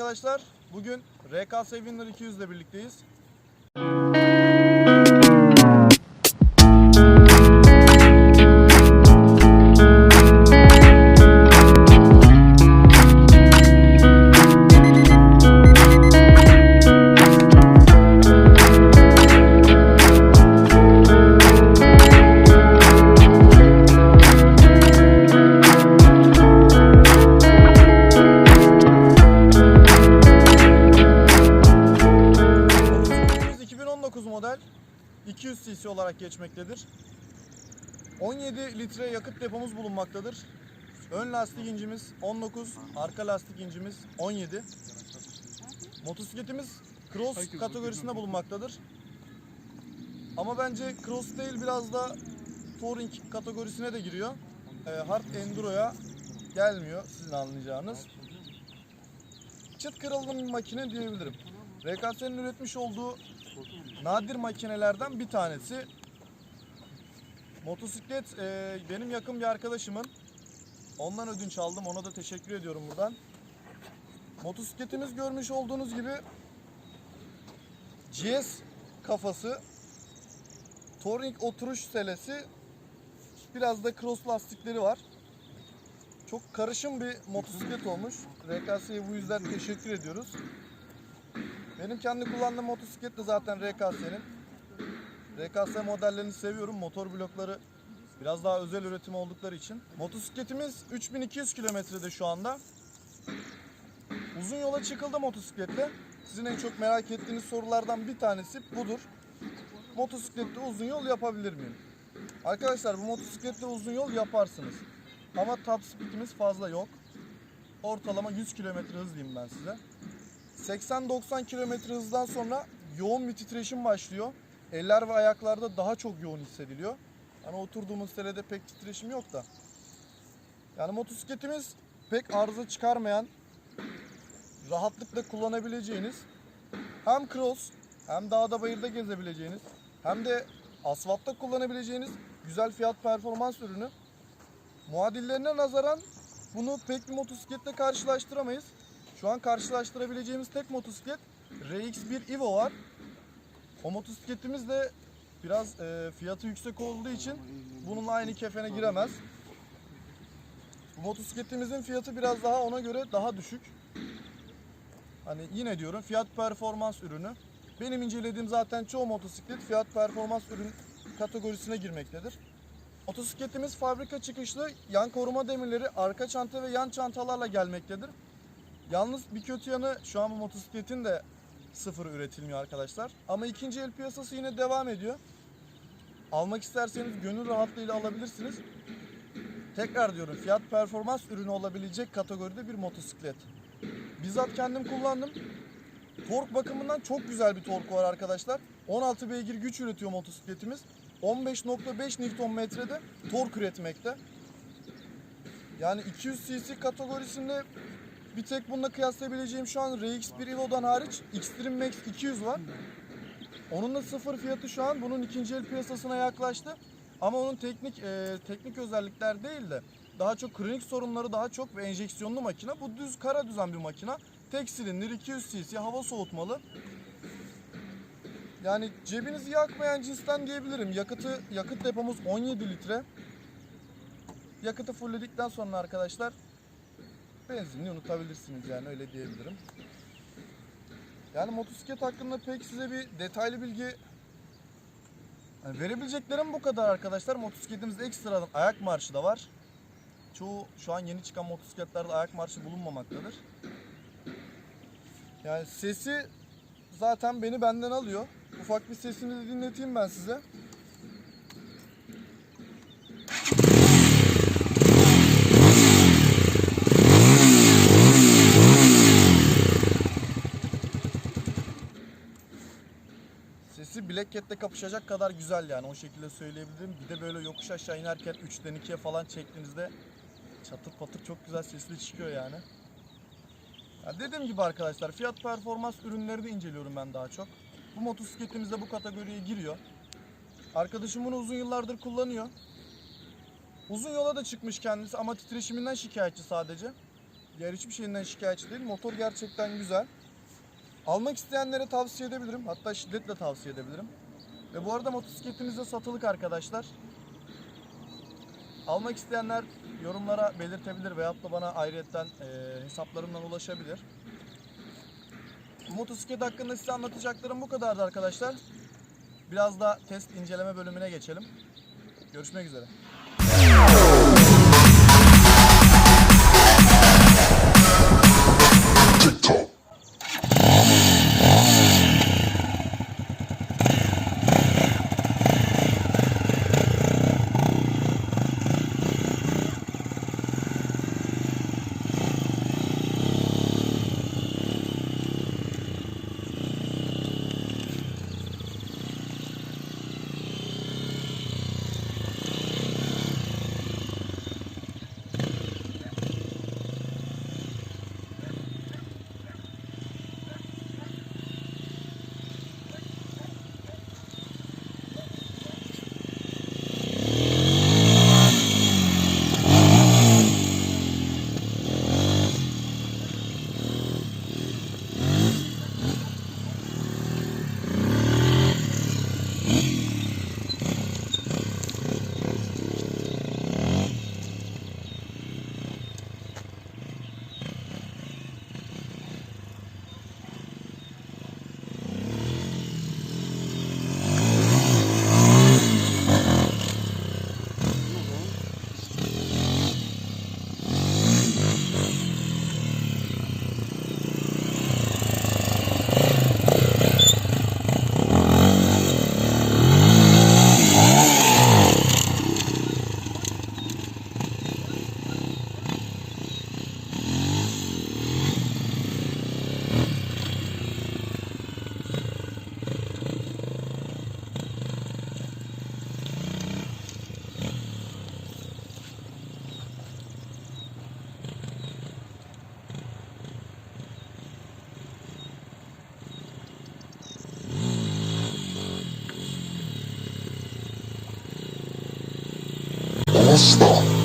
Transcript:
arkadaşlar. Bugün RKS Winner 200 ile birlikteyiz. Olarak geçmektedir. 17 litre yakıt depomuz bulunmaktadır. Ön lastik incimiz 19, arka lastik incimiz 17. Motosikletimiz cross kategorisinde bulunmaktadır. Ama bence cross değil biraz da touring kategorisine de giriyor. Ee, hard enduro'ya gelmiyor sizin anlayacağınız. Çıt kırıldım bir makine diyebilirim. RKS'nin üretmiş olduğu nadir makinelerden bir tanesi. Motosiklet e, benim yakın bir arkadaşımın. Ondan ödünç aldım. Ona da teşekkür ediyorum buradan. Motosikletimiz görmüş olduğunuz gibi GS kafası, Touring oturuş selesi, biraz da cross lastikleri var. Çok karışım bir motosiklet olmuş. RKS'ye bu yüzden teşekkür ediyoruz. Benim kendi kullandığım motosiklet de zaten RKS'nin. RKS modellerini seviyorum. Motor blokları biraz daha özel üretim oldukları için. Motosikletimiz 3200 kilometrede şu anda. Uzun yola çıkıldı motosikletle. Sizin en çok merak ettiğiniz sorulardan bir tanesi budur. Motosiklette uzun yol yapabilir miyim? Arkadaşlar bu motosikletle uzun yol yaparsınız. Ama top speed'imiz fazla yok. Ortalama 100 kilometre hız diyeyim ben size. 80-90 km hızdan sonra yoğun bir titreşim başlıyor. Eller ve ayaklarda daha çok yoğun hissediliyor. Yani oturduğumuz serede pek titreşim yok da. Yani motosikletimiz pek arıza çıkarmayan, rahatlıkla kullanabileceğiniz hem cross hem dağda bayırda gezebileceğiniz hem de asfaltta kullanabileceğiniz güzel fiyat performans ürünü. Muadillerine nazaran bunu pek bir motosikletle karşılaştıramayız. Şu an karşılaştırabileceğimiz tek motosiklet RX-1 Evo var. O motosikletimiz de biraz e, fiyatı yüksek olduğu için bununla aynı kefene giremez. Bu motosikletimizin fiyatı biraz daha ona göre daha düşük. Hani yine diyorum fiyat performans ürünü. Benim incelediğim zaten çoğu motosiklet fiyat performans ürün kategorisine girmektedir. Motosikletimiz fabrika çıkışlı yan koruma demirleri arka çanta ve yan çantalarla gelmektedir. Yalnız bir kötü yanı şu an bu motosikletin de sıfır üretilmiyor arkadaşlar. Ama ikinci el piyasası yine devam ediyor. Almak isterseniz gönül rahatlığıyla alabilirsiniz. Tekrar diyorum fiyat performans ürünü olabilecek kategoride bir motosiklet. Bizzat kendim kullandım. Tork bakımından çok güzel bir torku var arkadaşlar. 16 beygir güç üretiyor motosikletimiz. 15.5 Nm'de tork üretmekte. Yani 200 cc kategorisinde bir tek bununla kıyaslayabileceğim şu an RX1 Evo'dan hariç Xtreme Max 200 var. Onun da sıfır fiyatı şu an bunun ikinci el piyasasına yaklaştı. Ama onun teknik e, teknik özellikler değil de daha çok kronik sorunları daha çok ve enjeksiyonlu makine. Bu düz kara düzen bir makine. Tek silindir 200 cc hava soğutmalı. Yani cebinizi yakmayan cinsten diyebilirim. Yakıtı yakıt depomuz 17 litre. Yakıtı fullledikten sonra arkadaşlar benzinli unutabilirsiniz yani öyle diyebilirim. Yani motosiklet hakkında pek size bir detaylı bilgi yani verebileceklerim bu kadar arkadaşlar. Motosikletimizde ekstradan ayak marşı da var. Çoğu şu an yeni çıkan motosikletlerde ayak marşı bulunmamaktadır. Yani sesi zaten beni benden alıyor. Ufak bir sesini de dinleteyim ben size. Sesi Black Cat'le kapışacak kadar güzel yani o şekilde söyleyebilirim. Bir de böyle yokuş aşağı inerken 3'ten 2'ye falan çektiğinizde çatır patır çok güzel sesli çıkıyor yani. Ya dediğim gibi arkadaşlar fiyat performans ürünleri de inceliyorum ben daha çok. Bu motosikletimiz de bu kategoriye giriyor. Arkadaşım bunu uzun yıllardır kullanıyor. Uzun yola da çıkmış kendisi ama titreşiminden şikayetçi sadece. Diğer hiçbir şeyinden şikayetçi değil. Motor gerçekten güzel. Almak isteyenlere tavsiye edebilirim. Hatta şiddetle tavsiye edebilirim. Ve bu arada motosikletimiz de satılık arkadaşlar. Almak isteyenler yorumlara belirtebilir veyahut da bana ayrıyetten e, hesaplarımdan ulaşabilir. Motosiklet hakkında size anlatacaklarım bu kadardı arkadaşlar. Biraz da test inceleme bölümüne geçelim. Görüşmek üzere. custa.